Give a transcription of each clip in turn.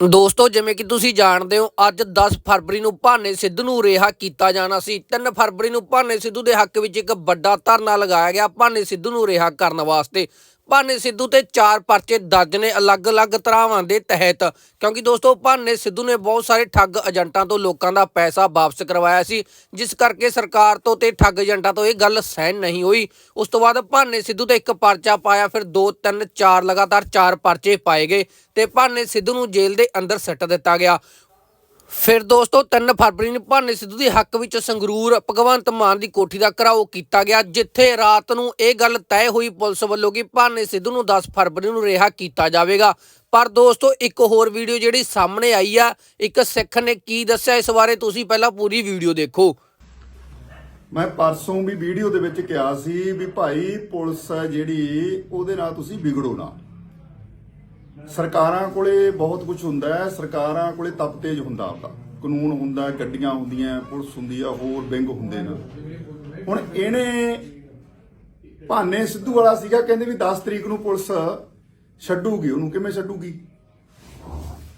ਦੋਸਤੋ, ਜਿਵੇਂ ਕਿ ਤੁਸੀਂ ਜਾਣਦੇ ਹੋ, ਅੱਜ 10 ਫਰਵਰੀ ਨੂੰ ਭਾਨੇ ਸਿੱਧੂ ਨੂੰ ਰਿਹਾ ਕੀਤਾ ਜਾਣਾ ਸੀ। 3 ਫਰਵਰੀ ਨੂੰ ਭਾਨੇ ਸਿੱਧੂ ਦੇ ਹੱਕ ਵਿੱਚ ਇੱਕ ਵੱਡਾ ਧਰਨਾ ਲਗਾਇਆ ਗਿਆ ਭਾਨੇ ਸਿੱਧੂ ਨੂੰ ਰਿਹਾ ਕਰਨ ਵਾਸਤੇ। ਭਾਨੇ ਸਿੱਧੂ ਤੇ ਚਾਰ ਪਰਚੇ ਦਰਜ ਨੇ ਅਲੱਗ-ਅਲੱਗ ਤਰ੍ਹਾਂਵਾਂ ਦੇ ਤਹਿਤ। ਕਿਉਂਕਿ ਦੋਸਤੋ, ਭਾਨੇ ਸਿੱਧੂ ਨੇ ਬਹੁਤ ਸਾਰੇ ਠੱਗ ਏਜੰਟਾਂ ਤੋਂ ਲੋਕਾਂ ਦਾ ਪੈਸਾ ਵਾਪਸ ਕਰਵਾਇਆ ਸੀ, ਜਿਸ ਕਰਕੇ ਸਰਕਾਰ ਤੋਂ ਤੇ ਠੱਗ ਏਜੰਟਾਂ ਤੋਂ ਇਹ ਗੱਲ ਸਹਿਣ ਨਹੀਂ ਹੋਈ। ਉਸ ਤੋਂ ਬਾਅਦ ਭਾਨੇ ਸਿੱਧੂ ਤੇ ਇੱਕ ਪਰਚਾ ਪਾਇਆ, ਫਿਰ 2 3 4 ਲਗਾਤਾਰ ਚਾਰ ਪਰਚੇ ਪਾਏ ਗਏ ਤੇ ਭਾਨੇ ਸਿੱਧੂ ਨੂੰ ਜੇਲ੍ਹ ਦੇ ਅੰਦਰ ਸੱਟ ਦਿੱਤਾ ਗਿਆ। ਫਿਰ ਦੋਸਤੋ 3 ਫਰਵਰੀ ਨੂੰ ਭਾਨੇ ਸਿੱਧੂ ਦੇ ਹੱਕ ਵਿੱਚ ਸੰਗਰੂਰ ਭਗਵੰਤ ਮਾਨ ਦੀ ਕੋਠੀ ਦਾ ਘਰਾਓ ਕੀਤਾ ਗਿਆ, ਜਿੱਥੇ ਰਾਤ ਨੂੰ ਇਹ ਗੱਲ ਤੈਅ ਹੋਈ ਪੁਲਿਸ ਵੱਲੋਂ ਕਿ ਭਾਨੇ ਸਿੱਧੂ ਨੂੰ 10 ਫਰਵਰੀ ਨੂੰ ਰਿਹਾ ਕੀਤਾ ਜਾਵੇਗਾ। ਪਰ ਦੋਸਤੋ, ਇੱਕ ਹੋਰ ਵੀਡੀਓ ਜਿਹੜੀ ਸਾਹਮਣੇ ਆਈ ਆ, ਇੱਕ ਸਿੱਖ ਨੇ ਕੀ ਦੱਸਿਆ, ਇਸ ਬਾਰੇ ਤੁਸੀਂ ਪਹਿਲਾਂ ਪੂਰੀ ਵੀਡੀਓ ਦੇਖੋ। ਮੈਂ ਪਰਸੋਂ ਵੀ ਵੀਡੀਓ ਦੇ ਵਿੱਚ ਕਿਹਾ ਸੀ ਵੀ ਭਾਈ ਪੁਲਿਸ ਹੈ ਜਿਹੜੀ, ਉਹਦੇ ਨਾਲ ਤੁਸੀਂ ਵਿਗੜੋ ਨਾ। ਸਰਕਾਰਾਂ ਕੋਲੇ ਬਹੁਤ ਕੁਝ ਹੁੰਦਾ ਹੈ, ਸਰਕਾਰਾਂ ਕੋਲੇ ਤਪ ਤੇਜ ਹੁੰਦਾ ਆਪਦਾ। ਕਾਨੂੰਨ ਹੁੰਦਾ, ਗੱਡੀਆਂ ਹੁੰਦੀਆਂ, ਪੁਲਿਸ ਹੁੰਦੀ ਆ, ਹੋਰ ਵਿੰਗ ਹੁੰਦੇ ਨੇ। ਹੁਣ ਇਹਨੇ ਭਾਨੇ ਸਿੱਧੂ ਵਾਲਾ ਸੀਗਾ, ਕਹਿੰਦੇ ਵੀ 10 ਤਰੀਕ ਨੂੰ ਪੁਲਿਸ ਛੱਡੂਗੀ, ਉਹਨੂੰ ਕਿਵੇਂ ਛੱਡੂਗੀ?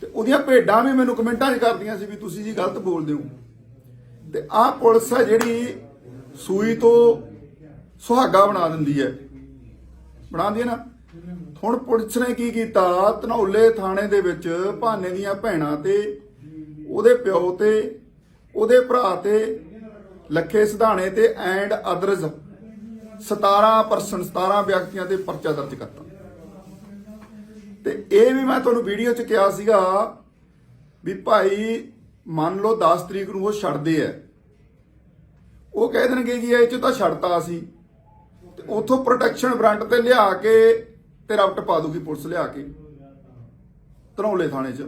ਤੇ ਉਹਦੀਆਂ ਭੇਡਾਂ ਵੀ ਮੈਨੂੰ ਕਮੈਂਟਾਂ 'ਚ ਕਰਦੀਆਂ ਸੀ ਵੀ ਤੁਸੀਂ ਜੀ ਗਲਤ ਬੋਲਦੇ ਹੋ। ਤੇ ਆਹ ਪੁਲਿਸ ਹੈ ਜਿਹੜੀ ਸੂਈ ਤੋਂ ਸੁਹਾਗਾ ਬਣਾ ਦਿੰਦੀ ਹੈ। ਬਣਾਉਂਦੀ ਹੈ ਨਾ? ਹੁਣ ਪੁਲਿਸ ਨੇ ਕੀ ਕੀਤਾ? ਧਨੌਲੇ ਥਾਣੇ ਦੇ ਵਿੱਚ ਭਾਨੇ ਦੀਆਂ ਭੈਣਾਂ ਤੇ, ਉਹਦੇ ਪਿਓ ਤੇ, ਉਹਦੇ ਭਰਾ ਤੇ, ਲੱਖੇ ਸਿਧਾਣੇ ਤੇ ਐਂਡ ਅਦਰਸ 17 ਪਰਸਨ 17 ਵਿਅਕਤੀਆਂ ਤੇ ਪਰਚਾ ਦਰਜ ਕਰਤਾ। ਤੇ ਇਹ ਵੀ ਮੈਂ ਤੁਹਾਨੂੰ ਵੀਡੀਓ 'ਚ ਕਿਹਾ ਸੀਗਾ ਵੀ ਭਾਈ, ਮੰਨ ਲਓ 10 ਤਰੀਕ ਨੂੰ ਉਹ ਛੱਡਦੇ ਐ ਉਹ ਕਹਿ ਦੇਣਗੇ ਜੀ ਇਹ 'ਚ ਤਾਂ ਛੱਡਤਾ ਸੀ ਤੇ ਉਥੋਂ ਪ੍ਰੋਟੈਕਸ਼ਨ ਫਰੰਟ ਤੇ ਲਿਆ ਕੇ ਤੇ ਰਵਟ ਪਾ ਦੂਗੀ ਪੁਲਿਸ ਲਿਆ ਕੇ ਧਰੌਲੇ ਥਾਣੇ 'ਚ।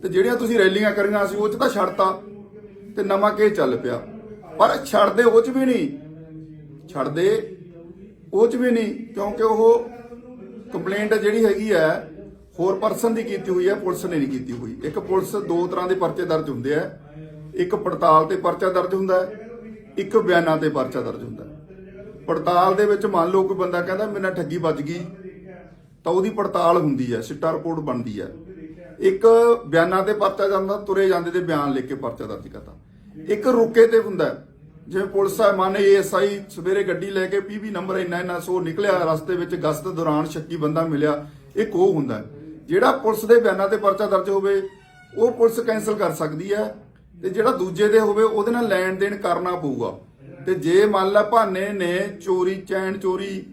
ਤੇ ਜਿਹੜੀਆਂ ਤੁਸੀਂ ਰੈਲੀਆਂ ਕਰੀਆਂ ਸੀ, ਉਹ 'ਚ ਤਾਂ ਛੱਡਤਾ ਤੇ ਨਵਾਂ ਕੇ ਚੱਲ ਪਿਆ। ਪਰ ਛੱਡਦੇ ਉਹ 'ਚ ਵੀ ਨਹੀਂ। ਛੱਡਦੇ ਉਹ 'ਚ ਵੀ ਨਹੀਂ, ਕਿਉਂਕਿ ਉਹ ਕੰਪਲੇਂਟ ਜਿਹੜੀ ਹੈਗੀ ਹੈ, ਹੋਰ ਪਰਸਨ ਦੀ ਕੀਤੀ ਹੋਈ ਹੈ, ਪੁਲਿਸ ਨੇ ਨਹੀਂ ਕੀਤੀ ਹੋਈ। ਇੱਕ ਪੁਲਿਸ ਦੋ ਤਰ੍ਹਾਂ ਦੇ ਪਰਚੇ ਦਰਜ ਹੁੰਦੇ ਆ। ਇੱਕ ਪੜਤਾਲ ਤੇ ਪਰਚਾ ਦਰਜ ਹੁੰਦਾ ਹੈ, ਇੱਕ ਬਿਆਨਾਂ ਤੇ ਪਰਚਾ ਦਰਜ ਹੁੰਦਾ ਹੈ। ਪੜਤਾਲ ਦੇ ਵਿੱਚ ਮੰਨ ਲਓ ਕੋਈ ਬੰਦਾ ਕਹਿੰਦਾ, ਮੇਰੇ ਨਾਲ ਠੱਗੀ ਵੱਜ ਗਈ। ਤਾਂ ਉਹਦੀ ਪੜਤਾਲ ਹੁੰਦੀ ਹੈ, ਸਿੱਟਾ ਰਿਪੋਰਟ ਬਣਦੀ ਹੈ। ਇੱਕ ਬਿਆਨਾਂ ਤੇ ਪਰਚਾ ਜਾਂਦਾ, ਤੁਰੇ ਜਾਂਦੇ ਤੇ ਬਿਆਨ ਲਿਖ ਕੇ ਪਰਚਾ ਦਰਜ ਕਰਤਾ ਇੱਕ ਰੁਕੇ ਤੇ ਹੁੰਦਾ ਜਿਵੇਂ ਪੁਲਿਸ ਆ, ਮੰਨ ਏਐਸਆਈ ਸਵੇਰੇ ਗੱਡੀ ਲੈ ਕੇ ਪੀਵੀ ਨੰਬਰ ਇੰਨਾ ਇੰਨਾ ਸੋ ਨਿਕਲਿਆ, ਰਸਤੇ ਵਿੱਚ ਗਸ਼ਤ ਦੌਰਾਨ ਸ਼ੱਕੀ ਬੰਦਾ ਮਿਲਿਆ, ਇੱਕ ਉਹ ਹੁੰਦਾ ਜਿਹੜਾ ਪੁਲਿਸ ਦੇ ਬਿਆਨਾਂ ਤੇ ਪਰਚਾ ਦਰਜ ਹੋਵੇ, ਉਹ ਪੁਲਿਸ ਕੈਨਸਲ ਕਰ ਸਕਦੀ ਹੈ ਤੇ ਜਿਹੜਾ ਦੂਜੇ ਦੇ ਹੋਵੇ, ਉਹਦੇ ਨਾਲ ਲੈਣ ਦੇਣ ਕਰਨਾ ਪਊਗਾ। ਤੇ ਜੇ ਮੰਨ ਲਾ ਭਾਨੇ ਨੇ ਚੋਰੀ, ਚੈਨ ਚੋਰੀ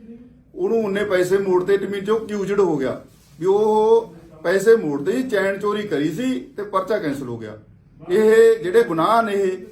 ਉਹਨੂੰ ਉਹਨੇ ਪੈਸੇ ਮੋੜਤੇ ਟਮੀ ਚੋਂ ਕਿਊਜਡ ਹੋ ਗਿਆ। ਵੀ ਉਹ ਪੈਸੇ ਮੋੜਦੇ ਹੀ ਚੈਨ ਚੋਰੀ ਕਰੀ ਸੀ ਤੇ ਪਰਚਾ ਕੈਨਸਲ ਹੋ ਗਿਆ। ਇਹ ਜਿਹੜੇ ਗੁਨਾਹ ਨੇ ਇਹ